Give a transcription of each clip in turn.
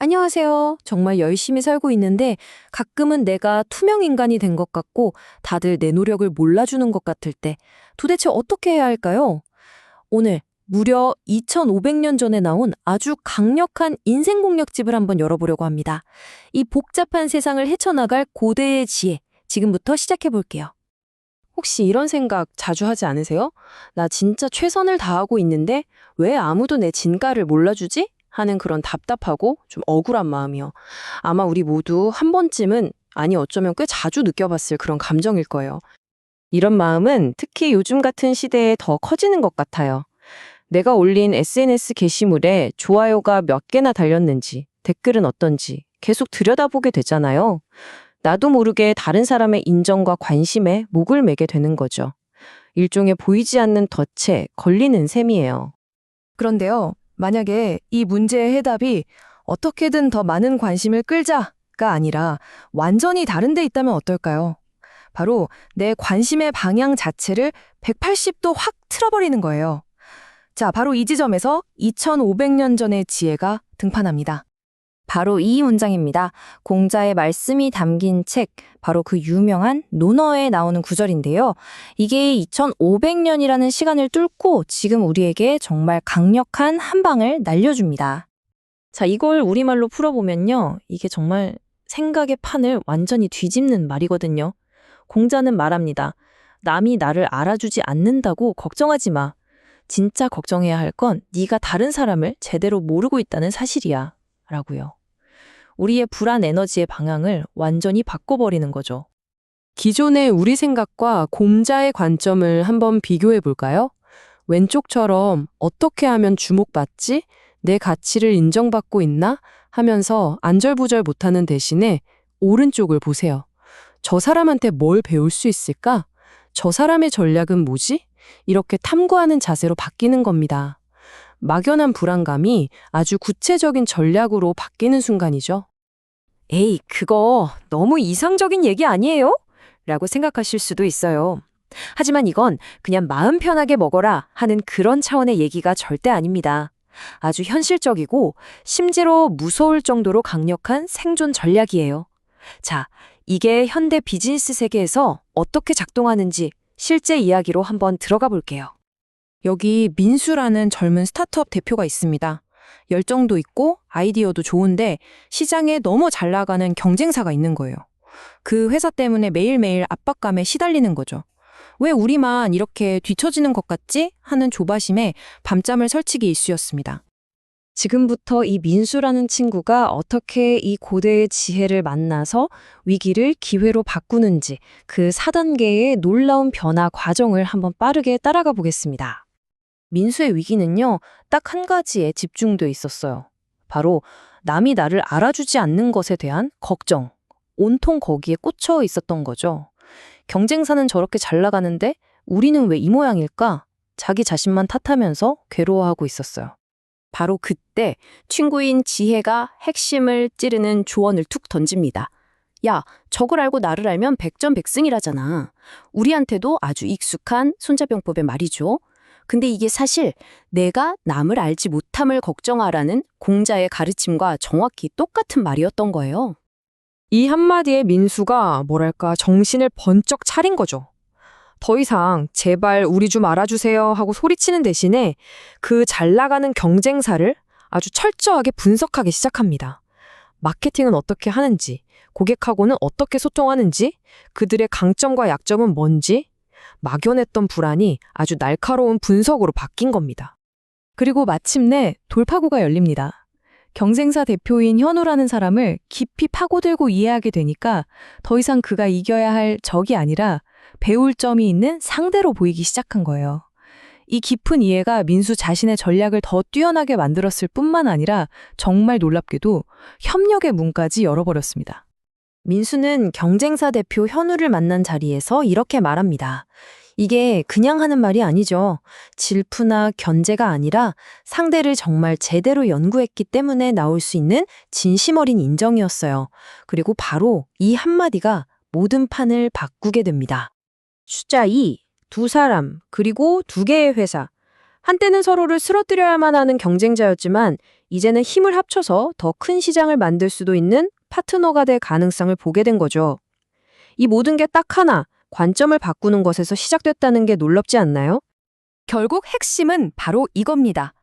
안녕하세요. 정말 열심히 살고 있는데 가끔은 내가 투명 인간이 된 것 같고 다들 내 노력을 몰라주는 것 같을 때 도대체 어떻게 해야 할까요? 오늘 무려 2500년 전에 나온 아주 강력한 인생 공략집을 한번 열어보려고 합니다. 이 복잡한 세상을 헤쳐나갈 고대의 지혜, 지금부터 시작해 볼게요. 혹시 이런 생각 자주 하지 않으세요? 나 진짜 최선을 다하고 있는데 왜 아무도 내 진가를 몰라주지? 하는 그런 답답하고 좀 억울한 마음이요. 아마 우리 모두 한 번쯤은 아니 어쩌면 꽤 자주 느껴봤을 그런 감정일 거예요. 이런 마음은 특히 요즘 같은 시대에 더 커지는 것 같아요. 내가 올린 SNS 게시물에 좋아요가 몇 개나 달렸는지, 댓글은 어떤지 계속 들여다보게 되잖아요. 나도 모르게 다른 사람의 인정과 관심에 목을 매게 되는 거죠. 일종의 보이지 않는 덫에 걸리는 셈이에요. 그런데요, 만약에 이 문제의 해답이 어떻게든 더 많은 관심을 끌자가 아니라 완전히 다른 데 있다면 어떨까요? 바로 내 관심의 방향 자체를 180도 확 틀어버리는 거예요. 자, 바로 이 지점에서 2500년 전의 지혜가 등판합니다. 바로 이 문장입니다. 공자의 말씀이 담긴 책, 바로 그 유명한 논어에 나오는 구절인데요. 이게 2500년이라는 시간을 뚫고 지금 우리에게 정말 강력한 한 방을 날려줍니다. 자, 이걸 우리말로 풀어보면요. 이게 정말 생각의 판을 완전히 뒤집는 말이거든요. 공자는 말합니다. 남이 나를 알아주지 않는다고 걱정하지 마. 진짜 걱정해야 할 건 네가 다른 사람을 제대로 모르고 있다는 사실이야. 라고요. 우리의 불안 에너지의 방향을 완전히 바꿔버리는 거죠. 기존의 우리 생각과 공자의 관점을 한번 비교해 볼까요? 왼쪽처럼 어떻게 하면 주목받지? 내 가치를 인정받고 있나? 하면서 안절부절 못하는 대신에 오른쪽을 보세요. 저 사람한테 뭘 배울 수 있을까? 저 사람의 전략은 뭐지? 이렇게 탐구하는 자세로 바뀌는 겁니다. 막연한 불안감이 아주 구체적인 전략으로 바뀌는 순간이죠. 에이, 그거 너무 이상적인 얘기 아니에요? 라고 생각하실 수도 있어요. 하지만 이건 그냥 마음 편하게 먹어라 하는 그런 차원의 얘기가 절대 아닙니다. 아주 현실적이고 심지어 무서울 정도로 강력한 생존 전략이에요. 자, 이게 현대 비즈니스 세계에서 어떻게 작동하는지 실제 이야기로 한번 들어가 볼게요. 여기 민수라는 젊은 스타트업 대표가 있습니다. 열정도 있고 아이디어도 좋은데 시장에 너무 잘 나가는 경쟁사가 있는 거예요. 그 회사 때문에 매일매일 압박감에 시달리는 거죠. 왜 우리만 이렇게 뒤처지는 것 같지? 하는 조바심에 밤잠을 설치기 일쑤였습니다. 지금부터 이 민수라는 친구가 어떻게 이 고대의 지혜를 만나서 위기를 기회로 바꾸는지 그 4단계의 놀라운 변화 과정을 한번 빠르게 따라가 보겠습니다. 민수의 위기는요, 딱 한 가지에 집중돼 있었어요. 바로 남이 나를 알아주지 않는 것에 대한 걱정. 온통 거기에 꽂혀 있었던 거죠. 경쟁사는 저렇게 잘 나가는데 우리는 왜 이 모양일까? 자기 자신만 탓하면서 괴로워하고 있었어요. 바로 그때 친구인 지혜가 핵심을 찌르는 조언을 툭 던집니다. 야, 저걸 알고 나를 알면 백전백승이라잖아. 우리한테도 아주 익숙한 손자병법의 말이죠. 근데 이게 사실 내가 남을 알지 못함을 걱정하라는 공자의 가르침과 정확히 똑같은 말이었던 거예요. 이 한마디에 민수가 뭐랄까 정신을 번쩍 차린 거죠. 더 이상 제발 우리 좀 알아주세요 하고 소리치는 대신에 그 잘 나가는 경쟁사를 아주 철저하게 분석하기 시작합니다. 마케팅은 어떻게 하는지, 고객하고는 어떻게 소통하는지, 그들의 강점과 약점은 뭔지, 막연했던 불안이 아주 날카로운 분석으로 바뀐 겁니다. 그리고 마침내 돌파구가 열립니다. 경쟁사 대표인 현우라는 사람을 깊이 파고들고 이해하게 되니까 더 이상 그가 이겨야 할 적이 아니라 배울 점이 있는 상대로 보이기 시작한 거예요. 이 깊은 이해가 민수 자신의 전략을 더 뛰어나게 만들었을 뿐만 아니라 정말 놀랍게도 협력의 문까지 열어버렸습니다. 민수는 경쟁사 대표 현우를 만난 자리에서 이렇게 말합니다. 이게 그냥 하는 말이 아니죠. 질투나 견제가 아니라 상대를 정말 제대로 연구했기 때문에 나올 수 있는 진심 어린 인정이었어요. 그리고 바로 이 한마디가 모든 판을 바꾸게 됩니다. 숫자 2, 두 사람, 그리고 두 개의 회사. 한때는 서로를 쓰러뜨려야만 하는 경쟁자였지만 이제는 힘을 합쳐서 더 큰 시장을 만들 수도 있는 파트너가 될 가능성을 보게 된 거죠. 이 모든 게 딱 하나, 관점을 바꾸는 것에서 시작됐다는 게 놀랍지 않나요? 결국 핵심은 바로 이겁니다.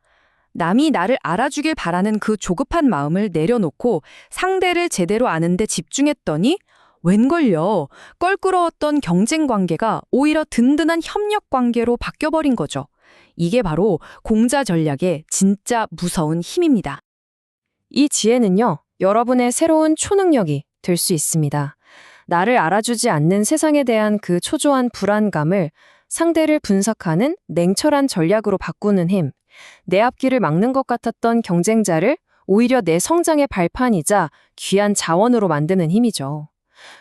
남이 나를 알아주길 바라는 그 조급한 마음을 내려놓고 상대를 제대로 아는데 집중했더니 웬걸요. 껄끄러웠던 경쟁 관계가 오히려 든든한 협력 관계로 바뀌어버린 거죠. 이게 바로 공자 전략의 진짜 무서운 힘입니다. 이 지혜는요, 여러분의 새로운 초능력이 될 수 있습니다. 나를 알아주지 않는 세상에 대한 그 초조한 불안감을 상대를 분석하는 냉철한 전략으로 바꾸는 힘. 내 앞길을 막는 것 같았던 경쟁자를 오히려 내 성장의 발판이자 귀한 자원으로 만드는 힘이죠.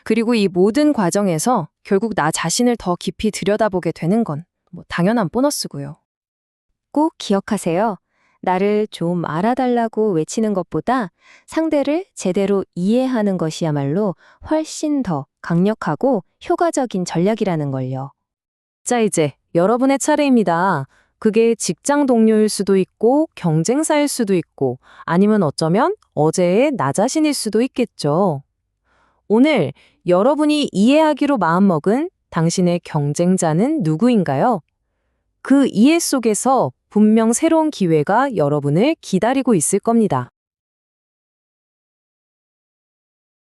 그리고 이 모든 과정에서 결국 나 자신을 더 깊이 들여다보게 되는 건 뭐 당연한 보너스고요. 꼭 기억하세요. 나를 좀 알아달라고 외치는 것보다 상대를 제대로 이해하는 것이야말로 훨씬 더 강력하고 효과적인 전략이라는 걸요. 자, 이제 여러분의 차례입니다. 그게 직장 동료일 수도 있고 경쟁사일 수도 있고 아니면 어쩌면 어제의 나 자신일 수도 있겠죠. 오늘 여러분이 이해하기로 마음먹은 당신의 경쟁자는 누구인가요? 그 이해 속에서 분명 새로운 기회가 여러분을 기다리고 있을 겁니다.